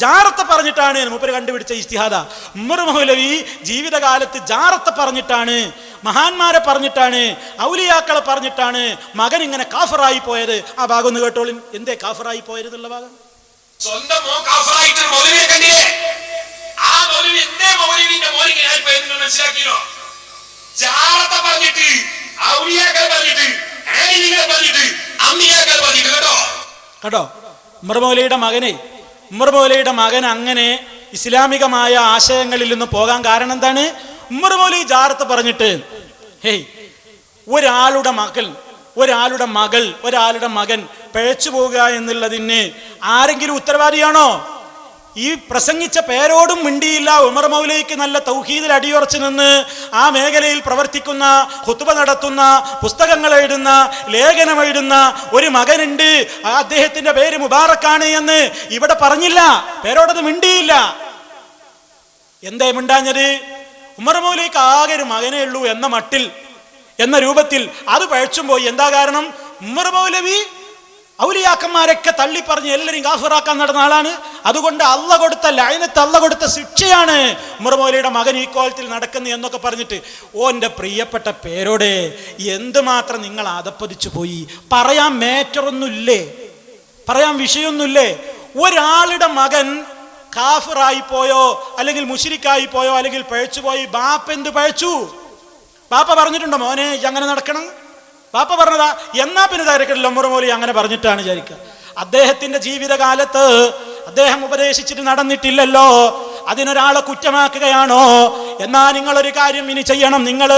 ജാറത്തെ പറഞ്ഞിട്ടാണ് മൂപ്പര് കണ്ടുപിടിച്ച ഇസ്തിഹാദ ഉമ്മർ മൗലവി ജീവിതകാലത്ത് ജാറത്ത് പറഞ്ഞിട്ടാണ് മഹാന്മാരെ പറഞ്ഞിട്ടാണ് ഔലിയാക്കളെ പറഞ്ഞിട്ടാണ് മകൻ ഇങ്ങനെ കാഫറായി പോയത്. ആ ഭാഗം ഒന്ന് കേട്ടോളിൻ. എന്തേ കാഫറായി പോയത് എന്നുള്ള ഭാഗം? സ്വന്തം ആ മൗലവി എന്തേ മൗലവിന്റെ മോനിക്ക് ഞാൻ മനസ്സിലാക്കിയോ ജാറത്തെ പറഞ്ഞിട്ട് ഔലിയാക്കൾ പറഞ്ഞിട്ട് പറഞ്ഞിട്ട് അമ്മിയാക്കൾ പറഞ്ഞിട്ട് കേട്ടോ? കേട്ടോ ഉമ്മർ മൗലയുടെ മകനെ ഉമ്മർ മകൻ അങ്ങനെ ഇസ്ലാമികമായ ആശയങ്ങളിൽ നിന്ന് പോകാൻ കാരണം എന്താണ്? ഉമ്മർ മൗലി ജാറത്ത് പറഞ്ഞിട്ട് ഹേയ് ഒരാളുടെ മകൾ ഒരാളുടെ മകൾ ഒരാളുടെ മകൻ പിഴച്ചു പോവുക എന്നുള്ളതിന് ആരെങ്കിലും ഉത്തരവാദിയാണോ? ഈ പ്രസംഗിച്ച പേരോടും മിണ്ടിയില്ല. ഉമർ മൗലയ്ക്ക് നല്ല തൗഹീദിൽ അടിയുറച്ചു നിന്ന് ആ മേഖലയിൽ പ്രവർത്തിക്കുന്ന ഹുത്തുബ നടത്തുന്ന പുസ്തകങ്ങൾ എഴുതുന്ന ലേഖനം എഴുതുന്ന ഒരു മകനുണ്ട്. അദ്ദേഹത്തിന്റെ പേര് മുബാറക്കാണ് എന്ന് ഇവിടെ പറഞ്ഞില്ല. പേരോടത് മിണ്ടിയില്ല. എന്തേ മിണ്ടാഞ്ഞത്? ഉമർ മൗലയ്ക്ക് ആകെ ഒരു മകനേ ഉള്ളൂ എന്ന മട്ടിൽ എന്ന രൂപത്തിൽ അത് പഴച്ചും പോയി. എന്താ കാരണം? ഉമർ മൗലവി ഔലിയാക്കന്മാരൊക്കെ തള്ളി പറഞ്ഞ് എല്ലാവരും കാഫിറാക്കാൻ നടന്ന ആളാണ്. അതുകൊണ്ട് അള്ള കൊടുത്ത ലൈനത്ത് അള്ള കൊടുത്ത ശിക്ഷയാണ് മുറമോലിയുടെ മകൻ ഈ കോലത്തിൽ നടക്കുന്നു എന്നൊക്കെ പറഞ്ഞിട്ട് ഓന്റെ പ്രിയപ്പെട്ട പേരോടെ എന്തുമാത്രം നിങ്ങൾ അതപ്പതിച്ചു പോയി? പറയാൻ മേറ്ററൊന്നുമില്ലേ? പറയാൻ വിഷയമൊന്നുമില്ലേ? ഒരാളുടെ മകൻ കാഫിറായി പോയോ? അല്ലെങ്കിൽ മുഷിരിക്കായി പോയോ? അല്ലെങ്കിൽ പഴച്ചു പോയി ബാപ്പ എന്ത് പഴച്ചു? ബാപ്പ പറഞ്ഞിട്ടുണ്ടോ മോനെ അങ്ങനെ നടക്കണം? ബാപ്പ പറഞ്ഞതാ എന്നാ പിന്നെ തിരക്കില്ല മുറമോലി അങ്ങനെ പറഞ്ഞിട്ടാണ് വിചാരിക്കുക. അദ്ദേഹത്തിന്റെ ജീവിതകാലത്ത് അദ്ദേഹം ഉപദേശിച്ചിട്ട് നടന്നിട്ടില്ലല്ലോ. അതിനൊരാളെ കുറ്റമാക്കുകയാണോ? എന്നാ ഒരു കാര്യം ഇനി ചെയ്യണം. നിങ്ങൾ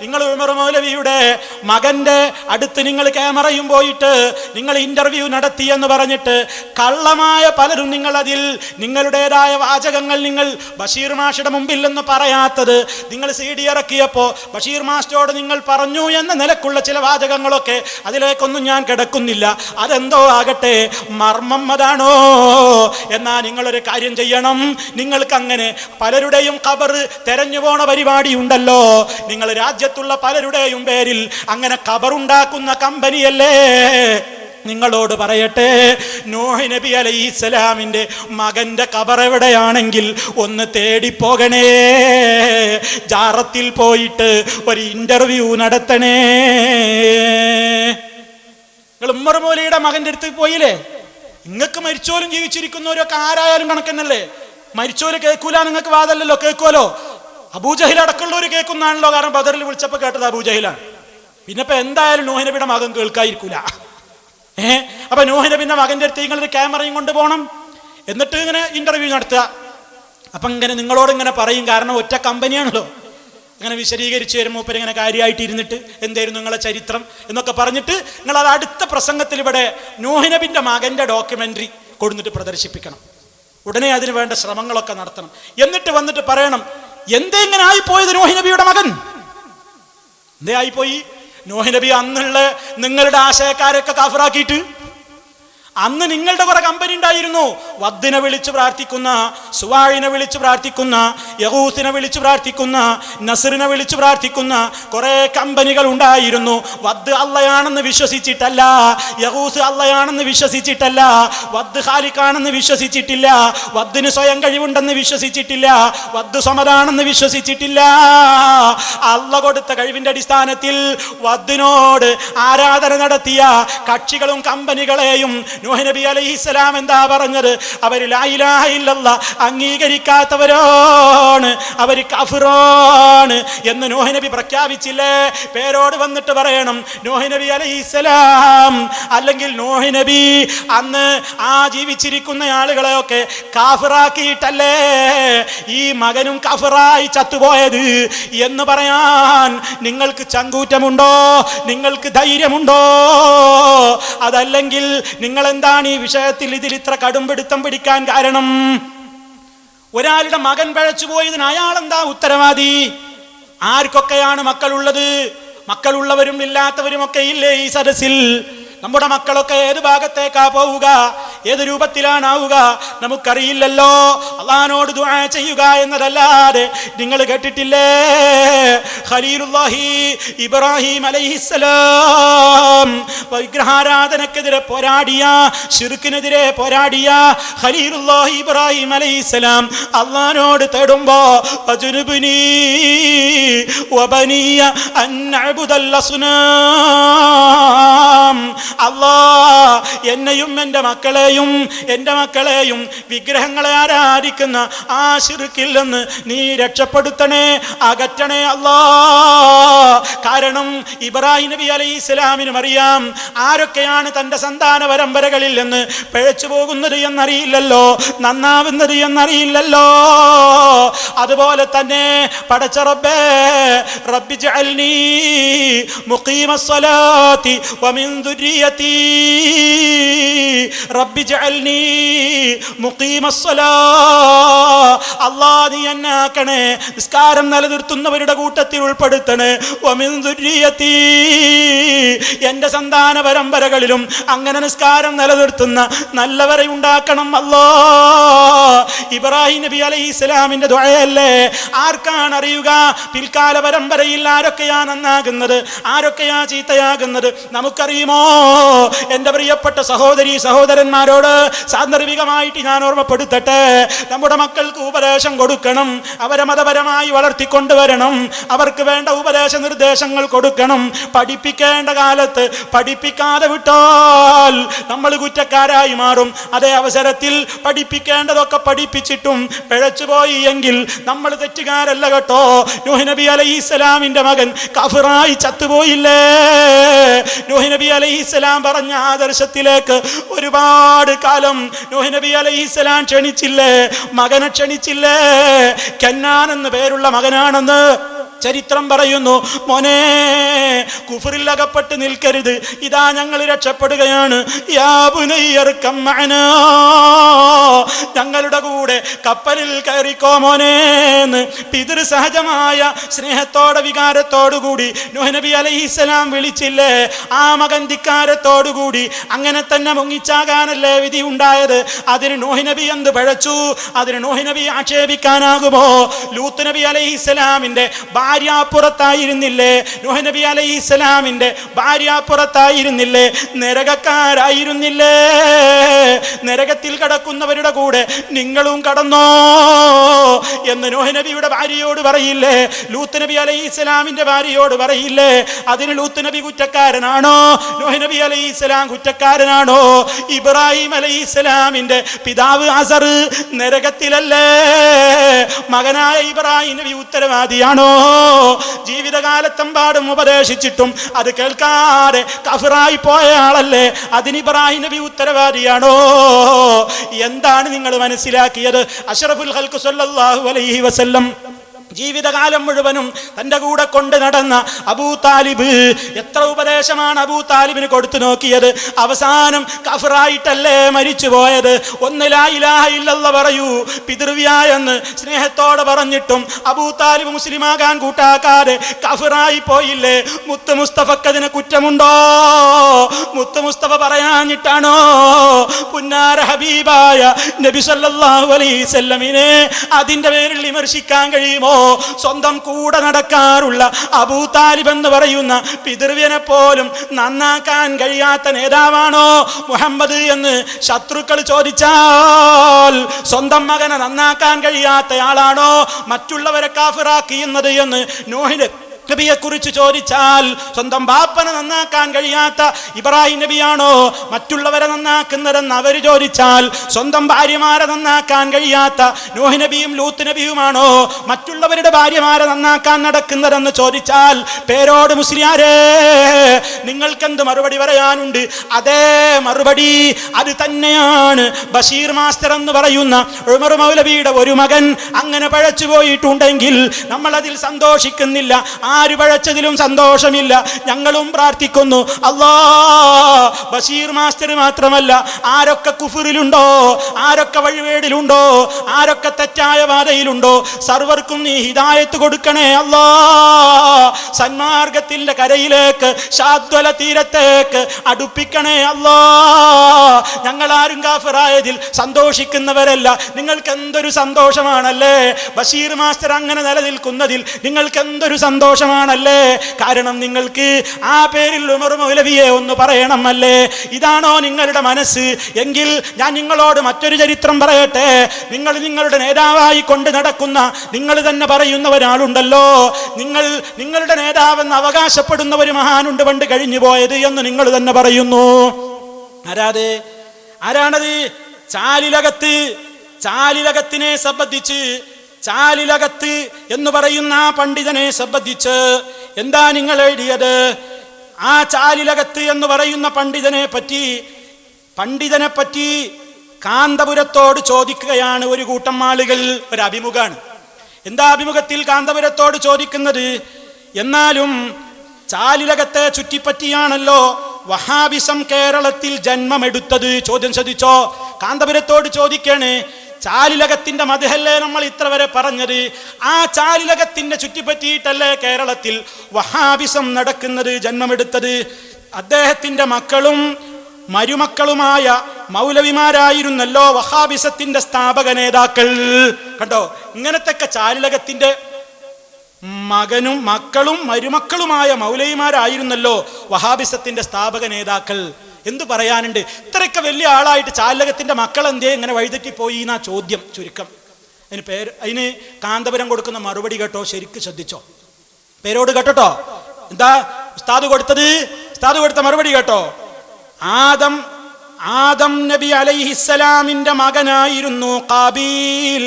നിങ്ങൾ ഉമർ മൗലവിയുടെ മകന്റെ അടുത്ത് നിങ്ങൾ ക്യാമറയും പോയിട്ട് നിങ്ങൾ ഇന്റർവ്യൂ നടത്തി എന്ന് പറഞ്ഞിട്ട് കള്ളമായ പലരും നിങ്ങൾ അതിൽ നിങ്ങളുടേതായ വാചകങ്ങൾ നിങ്ങൾ ബഷീർ മാഷയുടെ മുമ്പിൽ എന്ന് പറയാത്തത് നിങ്ങൾ സി ഡി ഇറക്കിയപ്പോൾ ബഷീർ മാസ്റ്ററോട് നിങ്ങൾ പറഞ്ഞു എന്ന നിലക്കുള്ള ചില വാചകങ്ങളൊക്കെ അതിലേക്കൊന്നും ഞാൻ കിടക്കുന്നില്ല. അതെന്തോ ആകട്ടെ മർമ്മം അതാണോ? എന്നാ നിങ്ങളൊരു കാര്യം ചെയ്യണം. നിങ്ങൾക്ക് അങ്ങനെ പലരുടെയും കബർ തെരഞ്ഞു പോണ പരിപാടി ഉണ്ടല്ലോ നിങ്ങൾ രാജ്യത്തുള്ള പലരുടെയും പേരിൽ അങ്ങനെ കബറുണ്ടാക്കുന്ന കമ്പനിയല്ലേ? നിങ്ങളോട് പറയട്ടെ നോഹ് നബി അലൈഹി ഇസ്ലാമിന്റെ മകന്റെ കബർ എവിടെയാണെങ്കിൽ ഒന്ന് തേടിപ്പോകണേ. ജാറത്തിൽ പോയിട്ട് ഒരു ഇന്റർവ്യൂ നടത്തണേ. നിങ്ങൾ ഉമ്മർ മോലിയുടെ മകന്റെ അടുത്ത് പോയില്ലേ? നിങ്ങൾക്ക് മരിച്ചോലും ജീവിച്ചിരിക്കുന്നവരൊക്കെ ആരായാലും കണക്കെന്നല്ലേ? മരിച്ചോൽ കേൾക്കൂല നിങ്ങൾക്ക് വാദല്ലല്ലോ കേൾക്കുമല്ലോ അബൂജഹിൽ അടക്കമുള്ളവർ കേൾക്കുന്നതാണല്ലോ. കാരണം ബദറിൽ വിളിച്ചപ്പോൾ കേട്ടത് അബൂജഹിലാണ്. പിന്നെ ഇപ്പൊ എന്തായാലും നോഹിനബിയുടെ മകൻ കേൾക്കാതിരിക്കൂല. ഏ? അപ്പൊ നോഹിനബിന്റെ മകന്റെ അടുത്ത് നിങ്ങളൊരു ക്യാമറയും കൊണ്ട് പോകണം എന്നിട്ട് ഇങ്ങനെ ഇന്റർവ്യൂ നടത്തുക. അപ്പൊ ഇങ്ങനെ നിങ്ങളോട് ഇങ്ങനെ പറയും. കാരണം ഒറ്റ കമ്പനിയാണല്ലോ. അങ്ങനെ വിശദീകരിച്ച് വരുമ്പോൾ ഇപ്പം ഇങ്ങനെ കാര്യമായിട്ട് ഇരുന്നിട്ട് എന്തായിരുന്നു നിങ്ങളെ ചരിത്രം എന്നൊക്കെ പറഞ്ഞിട്ട് നിങ്ങൾ അത് അടുത്ത പ്രസംഗത്തിൽ ഇവിടെ നോഹിനബിന്റെ മകന്റെ ഡോക്യുമെന്ററി കൊടുത്തിട്ട് പ്രദർശിപ്പിക്കണം. ഉടനെ അതിന് വേണ്ട ശ്രമങ്ങളൊക്കെ നടത്തണം. എന്നിട്ട് വന്നിട്ട് പറയണം എന്തേ ഇങ്ങനെ ആയിപ്പോയത് നോഹിനബിയുടെ മകൻ? എന്തേ ആയിപ്പോയി? നോഹിനബി അന്നുള്ള നിങ്ങളുടെ ആശയക്കാരൊക്കെ കാഫറാക്കിയിട്ട് അന്ന് നിങ്ങളുടെ കുറെ കമ്പനി ഉണ്ടായിരുന്നു. വദ്ദിനെ വിളിച്ച് പ്രാർത്ഥിക്കുന്ന സുവാഴിനെ വിളിച്ച് പ്രാർത്ഥിക്കുന്ന യഹൂസിനെ വിളിച്ച് പ്രാർത്ഥിക്കുന്ന നസറിനെ വിളിച്ച് പ്രാർത്ഥിക്കുന്ന കുറെ കമ്പനികൾ ഉണ്ടായിരുന്നു. വദ് അള്ളയാണെന്ന് വിശ്വസിച്ചിട്ടല്ല. യഹൂസ് അള്ളയാണെന്ന് വിശ്വസിച്ചിട്ടല്ല. വദ് ഖാലിക്കാണെന്ന് വിശ്വസിച്ചിട്ടില്ല. വദ്ദിന് സ്വയം കഴിവുണ്ടെന്ന് വിശ്വസിച്ചിട്ടില്ല. വദ് സമതാണെന്ന് വിശ്വസിച്ചിട്ടില്ല. അള്ള കൊടുത്ത കഴിവിന്റെ അടിസ്ഥാനത്തിൽ വദ്ദിനോട് ആരാധന നടത്തിയ കക്ഷികളും കമ്പനികളെയും നൂഹ് നബി അലൈഹി സ്വലാം എന്താ പറഞ്ഞത്? അവർ ലായിലായില്ല അംഗീകരിക്കാത്തവരാണ് അവർ കഫിറാണ് എന്ന് നൂഹ് നബി പ്രഖ്യാപിച്ചില്ലേ? പേരോട് വന്നിട്ട് പറയണം നൂഹ് നബി അലൈഹി സ്വലാം അല്ലെങ്കിൽ നൂഹ് നബി അന്ന് ആ ജീവിച്ചിരിക്കുന്ന ആളുകളെയൊക്കെ കാഫിറാക്കിയിട്ടല്ലേ? ഈ മകനും കഫറായി ചത്തുപോയത് എന്ന് പറയാൻ നിങ്ങൾക്ക് ചങ്കൂറ്റമുണ്ടോ? നിങ്ങൾക്ക് ധൈര്യമുണ്ടോ? അതല്ലെങ്കിൽ നിങ്ങൾ എന്താണ് ഈ വിഷയത്തിൽ ഇതിൽ ഇത്ര കടുംപിടുത്തം പിടിക്കാൻ കാരണം? ഒരാളുടെ മകൻ പഴച്ചു പോയതിന് അയാൾ എന്താ ഉത്തരവാദി? ആർക്കൊക്കെയാണ് മക്കളുള്ളത്? മക്കളുള്ളവരും ഇല്ലാത്തവരും ഒക്കെ ഇല്ലേ ഈ സദസ്സിൽ? നമ്മുടെ മക്കളൊക്കെ ഏത് ഭാഗത്തേക്കാ പോവുക? ഏത് രൂപത്തിലാണാവുക? നമുക്കറിയില്ലല്ലോ. അള്ളഹാനോട് ദുആ ചെയ്യുക എന്നതല്ലാതെ നിങ്ങൾ കേട്ടിട്ടില്ലേ? ഖലീലുല്ലാഹി ഇബ്രാഹിം അലൈഹിസ്സലാം വിഗ്രഹാരാധനക്കെതിരെ പോരാടിയ ശിർക്കിനെതിരെ പോരാടിയ ഖലീലുല്ലാഹി ഇബ്രാഹിം അലൈഹിസ്സലാം അള്ളഹാനോട് തേടുമ്പോ അജുനുബിനീ വബനിയ അൻ അല്ലാ എന്നെയും എന്റെ മക്കളെയും എന്റെ മക്കളെയും വിഗ്രഹങ്ങളെ ആരാധിക്കുന്ന ആ ശിർക്കിൽ നിന്ന് നീ രക്ഷപ്പെടുത്തണേ അകറ്റണേ അള്ളാ. കാരണം ഇബ്രാഹിം നബി അലൈഹി ഇസ്ലാമിനും അറിയാം ആരൊക്കെയാണ് തന്റെ സന്താന പരമ്പരകളിൽ നിന്ന് പിഴച്ചു പോകുന്നത് എന്നറിയില്ലല്ലോ നന്നാവുന്നത് എന്നറിയില്ലല്ലോ. അതുപോലെ തന്നെ പടച്ച റബ്ബേ റബ്ബി ജഅൽനി മുഖീമ الصلاة ومن ذريتي رب اجعلني مقيم الصلاة അല്ലാ നീ എന്നാക്കണേ നിസ്കാരം നിലനിർത്തുന്നവരുടെ കൂട്ടത്തിൽ ഉൾപ്പെടുത്തണേ വമിൻ ദുര്യത്തി എൻ്റെ സന്താന പരമ്പരകളിലും അങ്ങനെ നിസ്കാരം നിലനിർത്തുന്ന നല്ലവരെ ഉണ്ടാക്കണം അല്ലോ ഇബ്രാഹിം നബി അലൈഹി ഇസ്ലാമിന്റെ ദുഴയല്ലേ ആർക്കാണ് അറിയുക പിൽക്കാല പരമ്പരയിൽ ആരൊക്കെയാ നന്നാകുന്നത് ആരൊക്കെയാ ചീത്തയാകുന്നത്? നമുക്കറിയുമോ? എന്റെ പ്രിയപ്പെട്ട സഹോദരി സഹോദരന്മാരോട് സാന്ദർഭികമായിട്ട് ഞാൻ ഓർമ്മപ്പെടുത്തട്ടെ. നമ്മുടെ മക്കൾക്ക് ഉപദേശം കൊടുക്കണം. അവരെ മതപരമായി വളർത്തിക്കൊണ്ടുവരണം. അവർക്ക് വേണ്ട ഉപദേശ നിർദ്ദേശങ്ങൾ കൊടുക്കണം. പഠിപ്പിക്കേണ്ട കാലത്ത് പഠിപ്പിക്കാതെ വിട്ടാൽ നമ്മൾ കുറ്റക്കാരായി മാറും. അതേ അവസരത്തിൽ പഠിപ്പിക്കേണ്ടതൊക്കെ പഠിപ്പിച്ചിട്ടും പിഴച്ചുപോയി എങ്കിൽ നമ്മൾ തെറ്റുകാരല്ല കേട്ടോ. നബി അലൈഹി ഇസ്ലാമിന്റെ മകൻ കഫറായി ചത്തുപോയില്ലേ നൂഹ് നബി അലൈഹി ഇസ്ലാം പറഞ്ഞ ആദർശത്തിലേക്ക് ഒരുപാട് കാലം നൂഹ് നബി അലൈഹി ഇസ്ലാം ക്ഷണിച്ചില്ലേ? മകനെ ക്ഷണിച്ചില്ലേ? കന്നാൻ എന്ന് പേരുള്ള മകനാണെന്ന് ചരിത്രം പറയുന്നു മോനെ കുഫറിൽ അകപ്പെട്ട് നിൽക്കരുത്. ഇതാ ഞങ്ങൾ രക്ഷപ്പെടുകയാണ്. ഞങ്ങളുടെ കൂടെ കപ്പലിൽ കയറിക്കോ മോനേന്ന് പിതൃ സഹജമായ സ്നേഹത്തോടെ വികാരത്തോടുകൂടി നബി അലൈഹിസ്സലാം വിളിച്ചില്ലേ? ആ മകൻ ധിക്കാരത്തോടുകൂടി അങ്ങനെ തന്നെ മുങ്ങിച്ചാകാനല്ലേ വിധി ഉണ്ടായത്? അതിന് നബി എന്ത് പഴച്ചു? അതിന് നബി ആക്ഷേപിക്കാനാകുമോ? ലൂത്ത് നബി അലൈഹിസ്സലാമിന്റെ ഭാര്യാപ്പുറത്തായിരുന്നില്ലേ നൂഹ് നബി അലൈഹിസ്സലാമിന്റെ ഭാര്യാപ്പുറത്തായിരുന്നില്ലേ നരകക്കാരായിരുന്നില്ലേ? നരകത്തിൽ കടക്കുന്നവരുടെ കൂടെ നിങ്ങളും കടന്നോ? എന്ന് നോഹ നബിയുടെ ഭാര്യയോട് പറയില്ലേ? ലൂത്ത് നബി അലൈഹി ഇസ്ലാമിന്റെ ഭാര്യയോട് പറയില്ലേ? അതിന് ലൂത്ത് നബി കുറ്റക്കാരനാണോ? നോഹ നബി അലൈഹി ഇസ്ലാം കുറ്റക്കാരനാണോ? ഇബ്രാഹിം അലൈഹി ഇസ്ലാമിന്റെ പിതാവ് അസർ നരകത്തിലല്ലേ? മകനായ ഇബ്രാഹിം നബി ഉത്തരവാദിയാണോ? ജീവിതകാലത്തെമ്പാടും ഉപദേശിച്ചിട്ടും അത് കേൾക്കാതെ കഫറായി പോയ ആളല്ലേ? അതിന് ഇബ്രാഹിം നബി ഉത്തരവാദിയാണോ? എന്താണ് നിങ്ങൾ മനസ്സിലാക്കിയത്? അഷറഫുൽ ഹൽക്കു സല്ലാഹു അലൈഹി വസല്ലം ജീവിതകാലം മുഴുവനും തന്റെ കൂടെ കൊണ്ട് നടന്ന അബൂ താലിബ് എത്ര ഉപദേശമാണ് അബൂ താലിബിന് കൊടുത്തു നോക്കിയത്? അവസാനം കഫറായിട്ടല്ലേ മരിച്ചു പോയത്? ഒന്നിലായില്ല പറയൂ. പിതൃവ്യായെന്ന് സ്നേഹത്തോടെ പറഞ്ഞിട്ടും അബൂ താലിബ് മുസ്ലിമാകാൻ കൂട്ടാക്കാതെ കഫറായി പോയില്ലേ? മുത്ത് മുസ്തഫക്കതിന് കുറ്റമുണ്ടോ? മുത്ത് മുസ്തഫ പറയാഞ്ഞിട്ടാണോ? പുന്നാര ഹബീബായ നബി സല്ലല്ലാഹു അലൈഹി അതിന്റെ പേരിൽ വിമർശിക്കാൻ കഴിയുമോ? സ്വന്തം കൂടെ നടക്കാറുള്ള അബൂ താലിബ് എന്ന് പറയുന്ന പിതൃവ്യനെ പോലും നന്നാക്കാൻ കഴിയാത്ത നേതാവാണോ മുഹമ്മദ് എന്ന് ശത്രുക്കൾ ചോദിച്ചാൽ സ്വന്തം മകനെ നന്നാക്കാൻ കഴിയാത്തയാളാണോ മറ്റുള്ളവരെ കാഫിറാക്കിയുന്നത് എന്ന് നോഹിന് നബിയെ കുറിച്ച് ചോദിച്ചാൽ സ്വന്തം ബാപ്പനെ നന്നാക്കാൻ കഴിയാത്ത ഇബ്രാഹിം നബിയാണോ? മറ്റുള്ളവരെ നന്നാക്കുന്നതെന്ന് അവർ ചോദിച്ചാൽ സ്വന്തം ഭാര്യമാരെ നന്നാക്കാൻ കഴിയാത്ത നോഹ് നബിയും ലൂത്ത് നബിയുമാണോ? മറ്റുള്ളവരുടെ ഭാര്യമാരെ നന്നാക്കാൻ നടക്കുന്നതെന്ന് ചോദിച്ചാൽ പേരോട് മുസ്ലിയാരേ നിങ്ങൾക്കെന്ത് മറുപടി പറയാനുണ്ട്? അതേ മറുപടി അത് തന്നെയാണ്. ബഷീർ മാസ്റ്റർ എന്ന് പറയുന്ന ഉമർ മൗലവിയുടെ ഒരു മകൻ അങ്ങനെ പഴച്ചു പോയിട്ടുണ്ടെങ്കിൽ നമ്മൾ അതിൽ സന്തോഷിക്കുന്നില്ല. ആ ആര് പഴച്ചതിലും സന്തോഷമില്ല. ഞങ്ങളും പ്രാർത്ഥിക്കുന്നു അല്ലാ ബഷീർ മാസ്റ്റർ മാത്രമല്ല ആരൊക്കെ കുഫറിലുണ്ടോ ആരൊക്കെ വഴിവേടിലുണ്ടോ ആരൊക്കെ തെറ്റായ പാതയിലുണ്ടോ സർവർക്കും നീ ഹിതായത്ത് കൊടുക്കണേ അല്ലാ. സന്മാർഗത്തിന്റെ കരയിലേക്ക് ശാദ്വല തീരത്തേക്ക് അടുപ്പിക്കണേ അല്ലാ. ഞങ്ങൾ ആരും കാഫിറായതിൽ സന്തോഷിക്കുന്നവരല്ല. നിങ്ങൾക്ക് എന്തൊരു സന്തോഷമാണല്ലേ? ബഷീർ മാസ്റ്റർ അങ്ങനെ നിലനിൽക്കുന്നതിൽ നിങ്ങൾക്ക് എന്തൊരു സന്തോഷമാണല്ലേ കാരണം നിങ്ങൾക്ക് ആ പേരിൽ ഉമർ മൗലവിയെ ഒന്ന് പറയണം അല്ലേ ഇതാണോ നിങ്ങളുടെ മനസ്സ്? എങ്കിൽ ഞാൻ നിങ്ങളോട് മറ്റൊരു ചരിത്രം പറയട്ടെ. നിങ്ങൾ നിങ്ങളുടെ നേതാവായി കൊണ്ട് നടക്കുന്ന നിങ്ങൾ തന്നെ പറയുന്ന ഒരാളുണ്ടല്ലോ. നിങ്ങൾ നിങ്ങളുടെ നേതാവെന്ന് അവകാശപ്പെടുന്ന ഒരു മഹാനുണ്ട് പണ്ട് കഴിഞ്ഞു പോയത് എന്ന് നിങ്ങൾ തന്നെ പറയുന്നു. ആരാത്? ആരാണത്? ചാലിലകത്ത് ചാലിലകത്തിനെ സംബന്ധിച്ച് ചാലിലകത്ത് എന്ന് പറയുന്ന ആ പണ്ഡിതനെ സംബന്ധിച്ച് എന്താ നിങ്ങൾ എഴുതിയത്? ആ ചാലിലകത്ത് എന്ന് പറയുന്ന പണ്ഡിതനെ പറ്റി പണ്ഡിതനെ പറ്റി കാന്തപുരത്തോട് ചോദിക്കുകയാണ് ഒരു കൂട്ടം ആളുകൾ ഒരു അഭിമുഖമാണ്. എന്താ അഭിമുഖത്തിൽ കാന്തപുരത്തോട് ചോദിക്കുന്നത്? എന്നാലും ചാലിലകത്തെ ചുറ്റിപ്പറ്റിയാണല്ലോ വഹാബിസം കേരളത്തിൽ ജന്മമെടുത്തത്. ചോദ്യം ശ്രദ്ധിച്ചോ? കാന്തപുരത്തോട് ചോദിക്കാണ് ചാലിലകത്തിന്റെ മതിഹല്ലേ നമ്മൾ ഇത്ര വരെ പറഞ്ഞത്? ആ ചാലിലകത്തിന്റെ ചുറ്റിപ്പറ്റിയിട്ടല്ലേ കേരളത്തിൽ വഹാബിസം നടക്കുന്നത് ജന്മമെടുത്തത്? അദ്ദേഹത്തിന്റെ മക്കളും മരുമക്കളുമായ മൗലവിമാരായിരുന്നല്ലോ വഹാബിസത്തിന്റെ സ്ഥാപക നേതാക്കൾ. കണ്ടോ? ഇങ്ങനത്തൊക്കെ ചാലിലകത്തിന്റെ മകനും മക്കളും മരുമക്കളുമായ മൗലൈമാരായിരുന്നല്ലോ വഹാബിസത്തിന്റെ സ്ഥാപക നേതാക്കൾ. എന്തു പറയാനുണ്ട്? ഇത്രയൊക്കെ വലിയ ആളായിട്ട് ചാലകത്തിന്റെ മക്കൾ എന്തേ ഇങ്ങനെ വഴിതെറ്റിപ്പോയി എന്നാ ചോദ്യം ചുരുക്കം. അതിന് പേര് അതിന് കാന്തപുരം കൊടുക്കുന്ന മറുപടി കേട്ടോ ശരിക്ക് ശ്രദ്ധിച്ചോ? പേരോട് കേട്ടോ എന്താ ഉസ്താദ് കൊടുത്തത്? ഉസ്താദ് കൊടുത്ത മറുപടി കേട്ടോ? ആദം ആദം നബി അലൈഹിസ്സലാമിന്റെ മകനായിരുന്നു കാബീൽ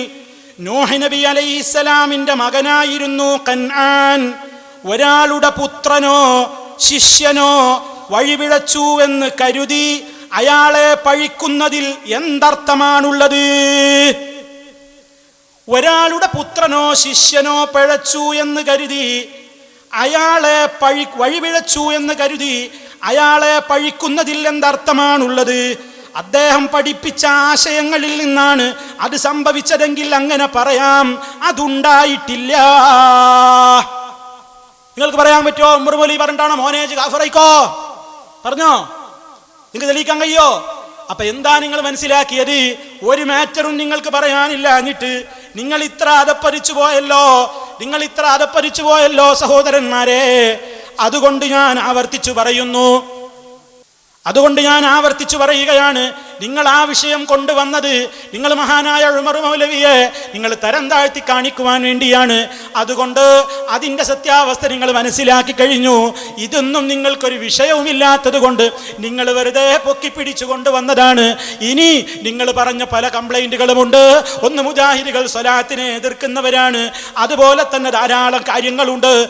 നൂഹ് നബി അലൈഹിസ്സലാമിന്റെ മകനായിരുന്നു കൻആൻ. ഒരാളുടെ പുത്രനോ ശിഷ്യനോ വഴിപിഴച്ചു എന്ന് കരുതി അയാളെ പഴിക്കുന്നതിൽ എന്തർത്ഥമാണുള്ളത്? ഒരാളുടെ പുത്രനോ ശിഷ്യനോ പിഴച്ചു എന്ന് കരുതി അയാളെ പഴി വഴിപിഴച്ചു എന്ന് കരുതി അയാളെ പഴിക്കുന്നതിൽ എന്തർത്ഥമാണുള്ളത്? അദ്ദേഹം പഠിപ്പിച്ച ആശയങ്ങളിൽ നിന്നാണ് അത് സംഭവിച്ചതെങ്കിൽ അങ്ങനെ പറയാം. അതുണ്ടായിട്ടില്ല. നിങ്ങൾക്ക് പറയാൻ പറ്റുമോ? മുറുമൊലി പറഞ്ഞിട്ടാണോ മോനേജ് കാഫറൈക്കോ പറഞ്ഞോ? നിങ്ങൾക്ക് തെളിയിക്കാൻ കഴിയോ? അപ്പൊ എന്താ നിങ്ങൾ മനസ്സിലാക്കിയത്? ഒരു മാറ്ററും നിങ്ങൾക്ക് പറയാനില്ല എന്നിട്ട് നിങ്ങൾ ഇത്ര അതപ്പരിച്ചു പോയല്ലോ. നിങ്ങൾ ഇത്ര അതപ്പരിച്ചു പോയല്ലോ സഹോദരന്മാരെ. അതുകൊണ്ട് ഞാൻ ആവർത്തിച്ചു പറയുന്നു. അതുകൊണ്ട് ഞാൻ ആവർത്തിച്ചു പറയുകയാണ്. നിങ്ങൾ ആ വിഷയം കൊണ്ടുവന്നത് നിങ്ങൾ മഹാനായ ഉമർ മൗലവിയെ നിങ്ങൾ തരം താഴ്ത്തി കാണിക്കുവാൻ വേണ്ടിയാണ്. അതുകൊണ്ട് അതിന്റെ സത്യാവസ്ഥ നിങ്ങൾ മനസ്സിലാക്കി കഴിഞ്ഞു. ഇതൊന്നും നിങ്ങൾക്കൊരു വിഷയവുമില്ലാത്തത് കൊണ്ട് നിങ്ങൾ വെറുതെ പൊക്കി പിടിച്ചു കൊണ്ടുവന്നതാണ്. ഇനി നിങ്ങൾ പറഞ്ഞ പല കംപ്ലൈന്റുകളുമുണ്ട്. ഒന്ന് മുജാഹിദുകൾ സ്വലാത്തിനെ എതിർക്കുന്നവരാണ്. അതുപോലെ തന്നെ ധാരാളം കാര്യങ്ങളുണ്ട്.